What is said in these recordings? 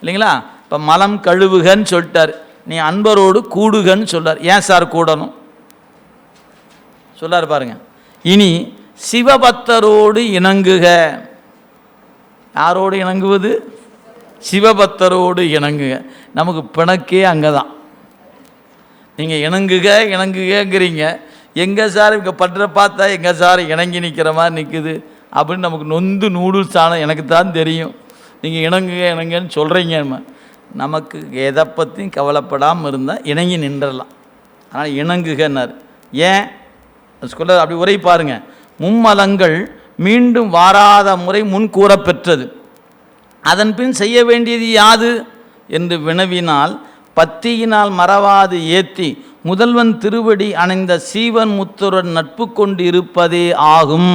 இல்லைங்களா? இப்போ மலம் கழுவுகன்னு சொல்லிட்டார். நீ அன்பரோடு கூடுகன்னு சொல்றார். ஏன் சார் கூடணும்? சொல்லார் பாருங்க. இனி சிவபக்தரோடு இணங்குக. யாரோடு இணங்குவது? சிவபக்தரோடு இணங்குக. நமக்கு பிணக்கே அங்கே தான் நீங்கள் இணங்குக இணங்குகங்கிறீங்க. எங்கே சார் இங்கே பற்ற பார்த்தா எங்கே சார் இணங்கி நிற்கிற மாதிரி நிற்குது அப்படின்னு நமக்கு நொந்து நூடுல்ஸ் ஆனால் எனக்கு தான் தெரியும். நீங்கள் இணங்குக இணங்குன்னு சொல்கிறீங்க நமக்கு எதை பற்றியும் கவலைப்படாமல் இருந்தால் இணங்கி நின்றலாம். ஆனால் இணங்குகன்னார். ஏன்? சொல்ல அப்படி உரை பாருங்க. மும்மலங்கள் மீண்டும் வாராத முறை முன் கூறப்பெற்றது அதன் பின் செய்ய வேண்டியது யாது? என்று வினவினால் பத்தியினால் மறவாது ஏத்தி முதல்வன் திருவடி அணைந்த சீவன் முத்துடன் நட்பு கொண்டு இருப்பதே ஆகும்.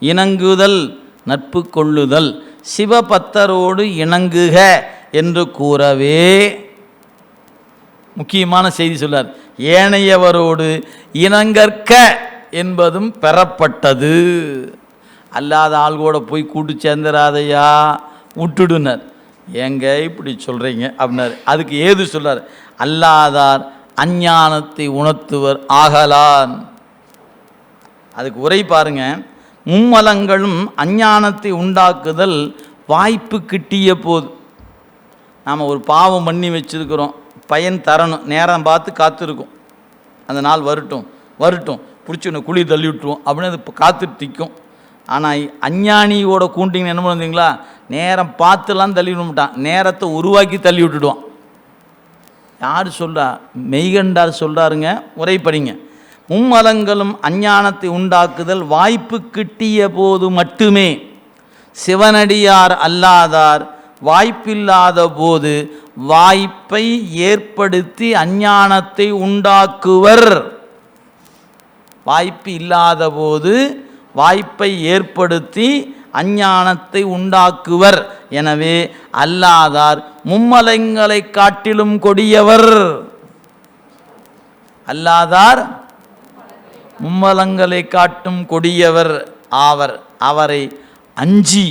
இணங்குதல் நட்பு கொள்ளுதல். சிவபக்தரோடு இணங்குக என்று கூறவே. முக்கியமான செய்தி சொல்லார் ஏனையவரோடு இணங்கற்க என்பதும் பெறப்பட்டது. அல்லாத ஆள் கூட போய் கூட்டு சேர்ந்துராதையா விட்டுடுனர். ஏங்க இப்படி சொல்கிறீங்க அப்படின்னாரு. அதுக்கு ஏது சொல்லார் அல்லாதார் அஞ்ஞானத்தை உணர்த்துவர் ஆகலான். அதுக்கு உரை பாருங்கள் மும்மலங்களும் அஞ்ஞானத்தை உண்டாக்குதல் வாய்ப்பு கிட்டிய போது. நாம் ஒரு பாவம் பண்ணி வச்சுருக்கிறோம். பயன் தரணும். நேரம் பார்த்து காத்திருக்கும். அந்த நாள் வரட்டும். வரட்டும். பிடிச்சி குழி தள்ளி விட்டுருவோம். அப்படின்னு அது காத்துட்டு திக்கும் ஆனால் அஞ்ஞானியோட கூண்டிங்கன்னு என்ன பண்ணுவீங்களா நேரம் பார்த்துலாம் தள்ளி விட மாட்டான். நேரத்தை உருவாக்கி தள்ளி விட்டுடுவான். யார் சொல்கிறா மெய்கண்டார் சொல்கிறாருங்க உரை மும்மதங்களும் மும்மலங்களும் அஞ்ஞானத்தை உண்டாக்குதல் வாய்ப்பு கிட்டிய போது மட்டுமே. சிவனடியார் அல்லாதார் வாய்ப்பில்லாத போது வாய்ப்பை ஏற்படுத்தி அஞ்ஞானத்தை உண்டாக்குவர். வாய்ப்பு இல்லாத போது வாய்ப்பை ஏற்படுத்தி அஞ்ஞானத்தை உண்டாக்குவர். எனவே அல்லாதார் மும்மலங்களை காட்டிலும் கொடியவர். அல்லாதார் மும்மலங்களை காட்டும் கொடியவர் ஆவர் அவரை அஞ்சி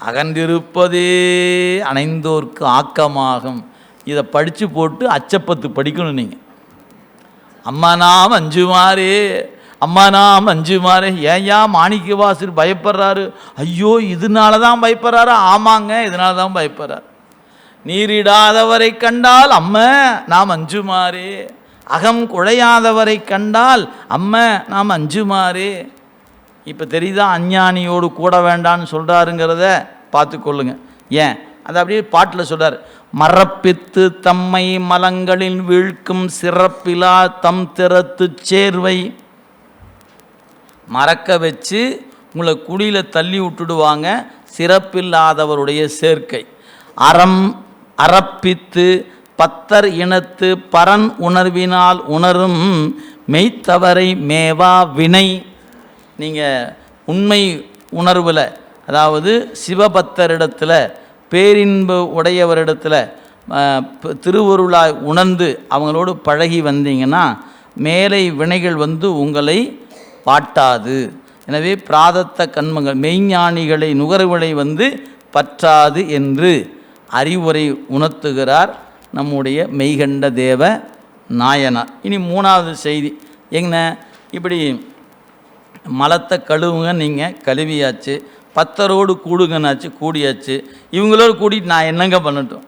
அகன்றிருப்பதே அணைந்தோர்க்கு ஆக்கமாகும். இதை படித்து போட்டு அச்சப்பத்து படிக்கணும் நீங்கள் அம்மா நாம் அஞ்சுமாரே அம்மா நாம் அஞ்சுமாரே ஏயா மாணிக்க வாசர் பயப்படுறாரு? ஐயோ இதனால தான் பயப்படுறாரு. ஆமாங்க இதனால தான் பயப்படுறாரு. நீரிடாதவரை கண்டால் அம்ம நாம் அஞ்சுமாரே அகம் குழையாதவரை கண்டால் அம்ம நாம் அஞ்சுமாறு. இப்போ தெரியுதா அஞ்ஞானியோடு கூட வேண்டான்னு சொல்கிறாருங்கிறத பார்த்துக்கொள்ளுங்க ஏன்? அது அப்படியே பாட்டில் சொல்கிறார் மரப்பித்து தம்மை மலங்களில் வீழ்க்கும் சிறப்பிலா தம் திறத்து சேர்வை. மறக்க வச்சு உங்களை குழியில் தள்ளி விட்டுடுவாங்க சிறப்பில்லாதவருடைய சேர்க்கை. அறம் அறப்பித்து பத்தர் இனத்து பரன் உணர்வினால் உணரும் மெய்த்தவரை மேவா வினை. நீங்கள் உண்மை உணர்வில் அதாவது சிவபக்தரிடத்தில் பேரின்பு உடையவரிடத்தில் திருவருளாய் உணர்ந்து அவங்களோடு பழகி வந்தீங்கன்னா மேலை வினைகள் வந்து உங்களை பாட்டாது எனவே பிராதத்த கண்மங்கள் மெய்ஞானிகளை நுகர்வுகளை வந்து பற்றாது என்று அறிவுரை உணர்த்துகிறார் நம்முடைய மெய்கண்ட தேவ நாயனார். இனி மூணாவது செய்தி. என்ன இப்படி மலத்தை கழுவுங்க நீங்கள் கழுவியாச்சு. பத்தரோடு கூடுங்கன்னாச்சு கூடியாச்சு. இவங்களோடு கூட்டிட்டு நான் என்னங்க பண்ணட்டும்?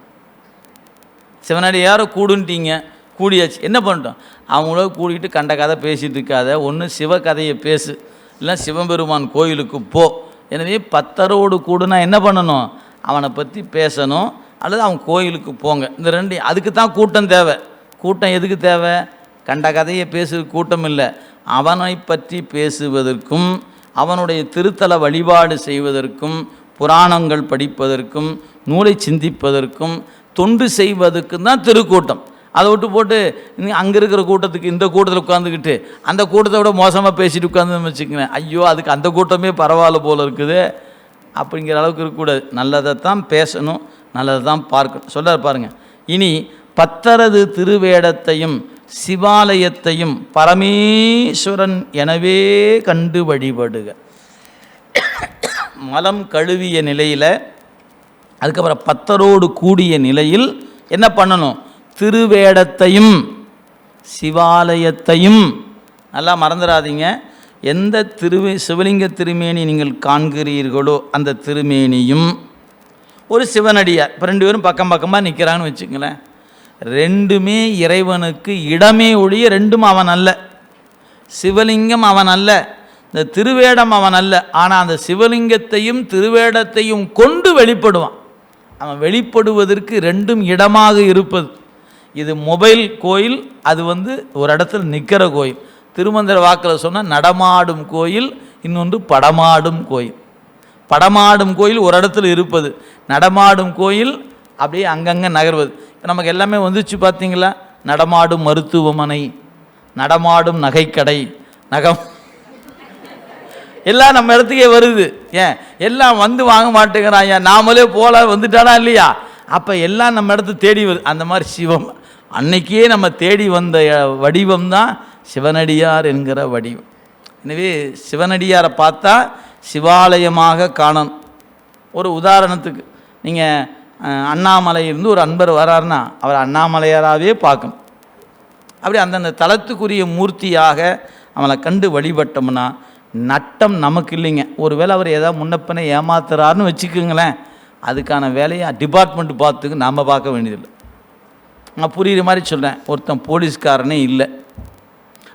சிவனடியாரோ கூடுன்ட்டீங்க கூடியாச்சு. என்ன பண்ணிட்டோம்? அவங்களோட கூடிக்கிட்டு கண்ட கதை பேசிகிட்டு இருக்காத. ஒன்று சிவகதையை பேசு. இல்லை சிவபெருமான் கோயிலுக்கு போ. எனவே பத்தரோடு கூடுனா என்ன பண்ணணும்? அவனை பற்றி பேசணும். அல்லது அவங்க கோயிலுக்கு போங்க. இந்த ரெண்டு அதுக்கு தான் கூட்டம் தேவை. கூட்டம் எதுக்கு தேவை? கண்ட கதையை பேசு கூட்டம் இல்லை. அவனை பற்றி பேசுவதற்கும் அவனுடைய திருத்தல வழிபாடு செய்வதற்கும் புராணங்கள் படிப்பதற்கும் நூலை சிந்திப்பதற்கும் தொண்டு செய்வதற்கும் தான் திருக்கூட்டம். அதை விட்டு போட்டு அங்கே இருக்கிற கூட்டத்துக்கு இந்த கூட்டத்தில் உட்காந்துக்கிட்டு அந்த கூட்டத்தை விட மோசமாக பேசிட்டு உட்காந்து வச்சுக்கங்க ஐயோ அதுக்கு அந்த கூட்டமே பரவாயில்ல போல இருக்குது. அப்படிங்கிற அளவுக்கு இருக்கக்கூடாது. நல்லதை தான் பேசணும். நல்லது தான் பார்க்கணும் சொல்கிறார் பாருங்கள் இனி பத்தரது திருவேடத்தையும் சிவாலயத்தையும் பரமேஸ்வரன் எனவே கண்டு வழிபடுக. மலம் கழுவிய நிலையில் அதுக்கப்புறம் பத்தரோடு கூடிய நிலையில் என்ன பண்ணணும்? திருவேடத்தையும் சிவாலயத்தையும் நல்லா மறந்துடாதீங்க எந்த திருவே சிவலிங்க திருமேனி நீங்கள் காண்கிறீர்களோ அந்த திருமேனியும் ஒரு சிவனடியார். இப்போ ரெண்டு பேரும் பக்கம் பக்கமாக நிற்கிறான்னு வச்சுங்களேன் ரெண்டுமே இறைவனுக்கு இடமே ஒழிய ரெண்டும் அவன் அல்ல. சிவலிங்கம் அவன் அல்ல. இந்த திருவேடம் அவன் அல்ல. ஆனால் அந்த சிவலிங்கத்தையும் திருவேடத்தையும் கொண்டு வெளிப்படுவான். அவன் வெளிப்படுவதற்கு ரெண்டும் இடமாக இருப்பது. இது மொபைல் கோயில் அது வந்து ஒரு இடத்துல நிற்கிற கோயில். திருமந்திர வாக்கில் சொன்ன நடமாடும் கோயில் இன்னொன்று படமாடும் கோயில். படமாடும் கோயில் ஒரு இடத்துல இருப்பது. நடமாடும் கோயில் அப்படியே அங்கங்கே நகர்வது. இப்போ நமக்கு எல்லாமே வந்துச்சு பார்த்தீங்களா நடமாடும் மருத்துவமனை நடமாடும் நகைக்கடை நகம் எல்லாம் நம்ம இடத்துக்கே வருது. ஏன்? எல்லாம் வந்து வாங்க மாட்டேங்கிறான் ஏன் நாமளே போல வந்துட்டானா இல்லையா? அப்போ எல்லாம் நம்ம இடத்து தேடி வருது அந்த மாதிரி சிவம். அன்னைக்கே நம்ம தேடி வந்த வடிவம் தான் சிவனடியார் என்கிற வடிவம். எனவே சிவனடியாரை பார்த்தா சிவாலயமாக காணணும். ஒரு உதாரணத்துக்கு நீங்கள் அண்ணாமலையிலிருந்து ஒரு அன்பர் வராருன்னா அவர் அண்ணாமலையாராகவே பார்க்கணும். அப்படி அந்தந்த தளத்துக்குரிய மூர்த்தியாக அவனை கண்டு வழிபட்டோம்னா நட்டம் நமக்கு இல்லைங்க. ஒருவேளை அவர் ஏதாவது முன்னப்பின ஏமாத்துறாருன்னு வச்சுக்கோங்களேன் அதுக்கான வேலையை டிபார்ட்மெண்ட் பார்த்துக்கு நாம் பார்க்க வேண்டியதில்லை. நான் புரிகிற மாதிரி சொல்கிறேன் ஒருத்தன் போலீஸ்காரனே இல்லை.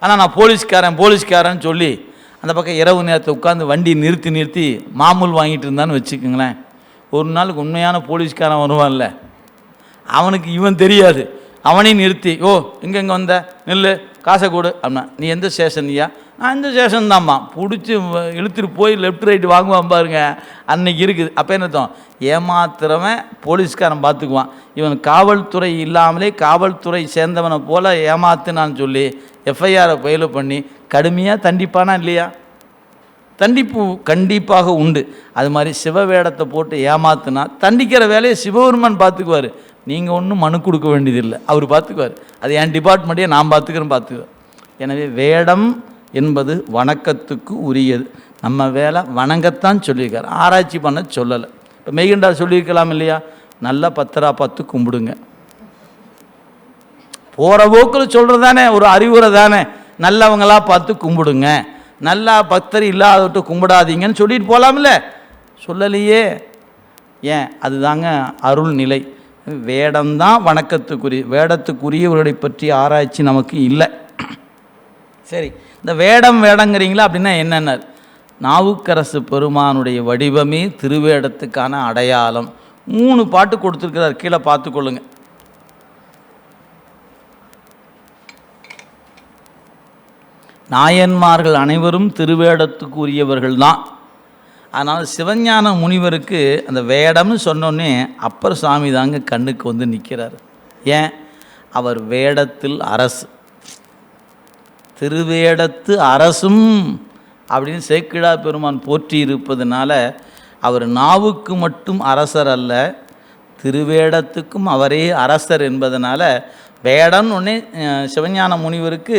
ஆனால் நான் போலீஸ்காரன் போலீஸ்காரன் சொல்லி அந்த பக்கம் இரவு நேரத்தை உட்காந்து வண்டி நிறுத்தி நிறுத்தி மாமூல் வாங்கிட்டு இருந்தான்னு வச்சுக்கோங்களேன். ஒரு நாளுக்கு உண்மையான போலீஸ்காரன் வருவான்ல. அவனுக்கு இவன் தெரியாது. அவனையும் நிறுத்தி ஓ இங்கே இங்கே வந்த? நெல் காசை கொடு. அப்படின்னா நீ எந்த ஸ்டேஷன்யா நான் இந்த ஸ்டேஷன் தான்மா. பிடிச்சி இழுத்துட்டு போய் லெஃப்ட் ரைட் வாங்குவான் பாருங்க. அன்னைக்கு இருக்குது. அப்போ என்னத்தோம் அர்த்தம்? ஏமாத்துறவன் போலீஸ்காரன் பார்த்துக்குவான் இவன் காவல்துறை இல்லாமலே காவல்துறை சேர்ந்தவனை போல ஏமாத்துனான்னு சொல்லி எஃப்ஐஆரை ஃபைல் பண்ணி கடுமையாக தண்டிப்பானா இல்லையா? தண்டிப்பு கண்டிப்பாக உண்டு. அது மாதிரி சிவ வேடத்தை போட்டு ஏமாத்துனா தண்டிக்கிற வேலையை சிவபெருமான் பார்த்துக்குவார். நீங்கள் ஒன்றும் மனு கொடுக்க வேண்டியதில்லை. அவர் பார்த்துக்குவார். அது என் டிபார்ட்மெண்ட்டே நான் பார்த்துக்கிறேன் பார்த்துக்குவார். எனவே வேடம் என்பது வணக்கத்துக்கு உரியது. நம்ம வேலை வணங்கத்தான் சொல்லியிருக்கார். ஆராய்ச்சி பண்ண சொல்லலை. இப்போ மெய்கண்டா சொல்லியிருக்கலாம் இல்லையா? நல்லா பத்தரா பார்த்து கும்பிடுங்க. போகிற போக்கில் சொல்கிறது தானே ஒரு அறிவுரை தானே. நல்லவங்களாக பார்த்து கும்பிடுங்க. நல்லா பக்தர் இல்லாதவிட்டு கும்பிடாதீங்கன்னு சொல்லிட்டு போகலாம்ல சொல்லலையே. ஏன்? அதுதாங்க அருள் நிலை. வேடம்தான் வணக்கத்துக்குரிய வேடத்துக்குரியவர்களை பற்றி ஆராய்ச்சி நமக்கு இல்லை. சரி இந்த வேடம் வேடங்கிறீங்களா அப்படின்னா என்னென்ன? நாவுக்கரசு பெருமானுடைய வடிவமே திருவேடத்துக்கான அடையாளம். மூணு பாட்டு கொடுத்துருக்கிறார். கீழே பார்த்துக்கொள்ளுங்கள் நாயன்மார்கள் அனைவரும் திருவேடத்துக்கு உரியவர்கள் தான் அதனால் சிவஞான முனிவருக்கு அந்த வேடம்னு சொன்னோன்னே அப்பர் சாமி தாங்க கண்ணுக்கு வந்து நிற்கிறார் ஏன்? அவர் வேடத்தில் அரசு. திருவேடத்து அரசும் அப்படின்னு சேக்கிழா பெருமான் போற்றி இருப்பதனால அவர் நாவுக்கு மட்டும் அரசர் அல்ல திருவேடத்துக்கும் அவரே அரசர் என்பதனால் வேடம்னு ஒன்னே சிவஞான முனிவருக்கு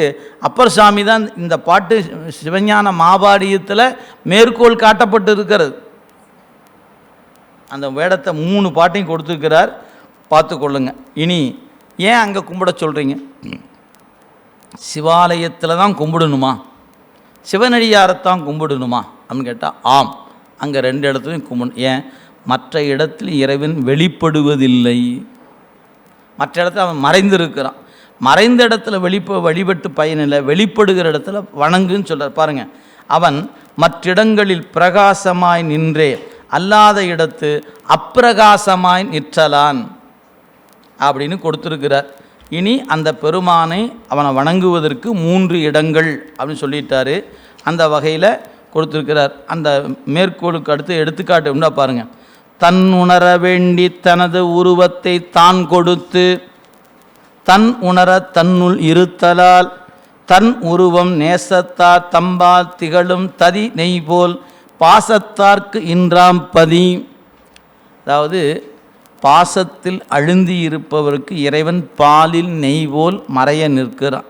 அப்பர் சாமி தான் இந்த பாட்டு சிவஞான மாபாடியத்தில் மேற்கோள் காட்டப்பட்டு இருக்கிறது அந்த வேடத்தை மூணு பாட்டையும் கொடுத்துருக்கிறார். பார்த்து கொள்ளுங்க. இனி ஏன் அங்கே கும்பிட சொல்கிறீங்க சிவாலயத்தில் தான் கும்பிடணுமா? சிவனடியாரத்தான் கும்பிடணுமா? அப்படின்னு கேட்டால் ஆம். அங்கே ரெண்டு இடத்துலையும் கும்பிடணும். ஏன்? மற்ற இடத்தில் இறைவன் வெளிப்படுவதில்லை. மற்ற இடத்துல அவன் மறைந்திருக்கிறான். மறைந்த இடத்துல வெளிப்ப வழிபட்டு பயனில்லை வெளிப்படுகிற இடத்துல வணங்குன்னு சொல்கிறார் பாருங்க. அவன் மற்றிடங்களில் பிரகாசமாய் நின்றே அல்லாத இடத்து அப்பிரகாசமாய் நிற்றலான் அப்படின்னு கொடுத்துருக்கிறார். இனி அந்த பெருமானை அவனை வணங்குவதற்கு மூன்று இடங்கள் அப்படின்னு சொல்லிட்டாரு. அந்த வகையில் கொடுத்துருக்கிறார். அந்த மேற்கோளுக்கு அடுத்து எடுத்துக்காட்டு உண்டா பாருங்கள் தன் உணர வேண்டி தனது உருவத்தை தான் கொடுத்து தன் உணர தன்னுள் இருத்தலால் தன் உருவம் நேசத்தார் தம்பால் திகழும் ததி நெய் போல் பாசத்தார்க்கு இன்றாம் பதி. அதாவது பாசத்தில் அழுந்தி இருப்பவருக்கு இறைவன் பாலில் நெய் போல் மறைய நிற்கிறான்.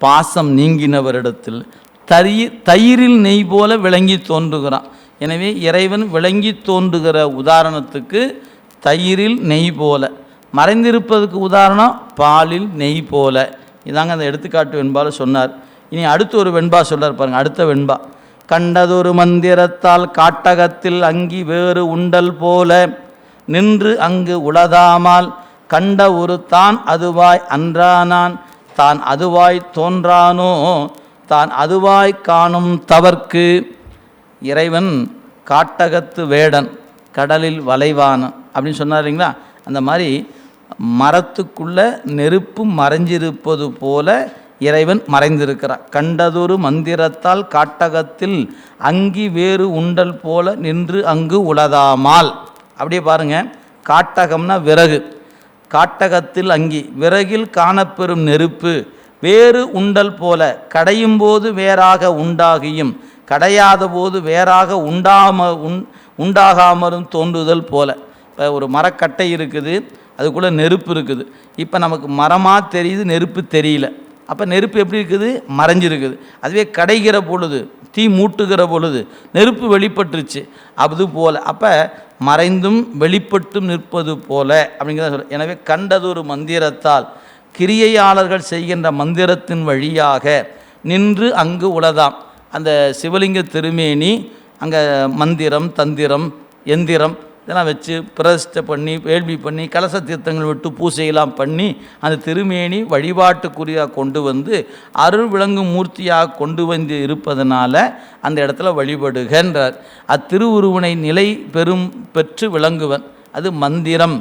பாசம் நீங்கினவரிடத்தில் தரி தயிரில் நெய் போல விளங்கி தோன்றுகிறான். எனவே இறைவன் விளங்கி தோன்றுகிற உதாரணத்துக்கு தயிரில் நெய் போல. மறைந்திருப்பதுக்கு உதாரணம் பாலில் நெய் போல. இதாங்க அந்த எடுத்துக்காட்டு வெண்பால சொன்னார். இனி அடுத்து ஒரு வெண்பா சொல்றார் பாருங்க அடுத்த வெண்பா. கண்டதொரு மந்திரத்தால் காட்டகத்தில் அங்கி வேறு உண்டல் போல. நின்று அங்கு உளதாமால் கண்ட ஒரு தான் அதுவாய் அன்றானான். தான் அதுவாய் தோன்றானோ தான் அதுவாய் காணும் தவர்க்கு. இறைவன் காட்டகத்து வேடன் கடலில் வளைவான அப்படின்னு சொன்னார் இல்லைங்களா? அந்த மாதிரி மரத்துக்குள்ளே நெருப்பு மறைஞ்சிருப்பது போல இறைவன் மறைந்திருக்கிறார். கண்டதொரு மந்திரத்தால் காட்டகத்தில் அங்கி வேறு உண்டல் போல நின்று அங்கு உளதாமால். அப்படியே பாருங்கள் காட்டகம்னா விறகு. காட்டகத்தில் அங்கி விறகில் காணப்பெறும் நெருப்பு வேறு உண்டல் போல கடையும் போது வேறாக உண்டாகியும் கடையாத போது வேறாக உண்டாம உண் உண்டாகாமலும் தோன்றுதல் போல. இப்போ ஒரு மரக்கட்டை இருக்குது அதுக்குள்ளே நெருப்பு இருக்குது. இப்போ நமக்கு மரமாக தெரியுது நெருப்பு தெரியல. அப்போ நெருப்பு எப்படி இருக்குது? மறைஞ்சிருக்குது. அதுவே கடைகிற பொழுது தீ மூட்டுகிற பொழுது நெருப்பு வெளிப்பட்டுருச்சு. அது போல். அப்போ மறைந்தும் வெளிப்பட்டும் நிற்பது போல அப்படிங்கிறத சொல்ல எனவே கண்டதொரு மந்திரத்தால் கிரியையாளர்கள் செய்கின்ற மந்திரத்தின் வழியாக நின்று அங்கு உளதாம். அந்த சிவலிங்க திருமேனி அங்கே மந்திரம் தந்திரம் எந்திரம் இதெல்லாம் வச்சு பிரதிஷ்டை பண்ணி வேள்வி பண்ணி கலச தீர்த்தங்கள் விட்டு பூசையெல்லாம் பண்ணி அந்த திருமேனி வழிபாட்டுக்குரியாக கொண்டு வந்து அருள் விளங்கு மூர்த்தியாக கொண்டு வந்து இருப்பதனால அந்த இடத்துல வழிபடுகின்றார். அத்திருவுருவனை நிலை பெரும் பெற்று விளங்குவன். அது மந்திரம்.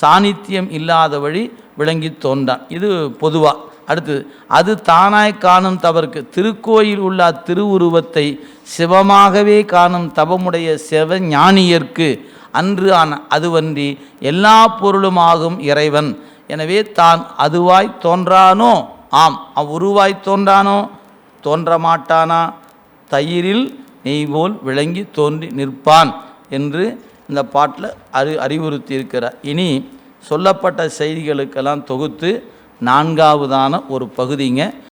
சாநித்தியம் இல்லாத வழி விளங்கி தோன்றான். இது பொதுவாக அடுத்து அது தானாய் காணும் தவறுக்கு திருக்கோயில் உள்ள அத்திருவுருவத்தை சிவமாகவே காணும் தவமுடைய சிவ ஞானியர்க்கு அன்று ஆன அதுவன்றி எல்லா பொருளுமாகும் இறைவன். எனவே தான் அதுவாய் தோன்றானோ? ஆம் அவ்வுருவாய் தோன்றானோ? தோன்ற மாட்டானா? தயிரில் நெய் போல் விளங்கி தோன்றி நிற்பான் என்று இந்த பாட்டில் அறி அறிவுறுத்தி இருக்கிறார் இனி சொல்லப்பட்ட செய்திகளுக்கெல்லாம் தொகுத்து நான்காவதான ஒரு பகுதிங்க.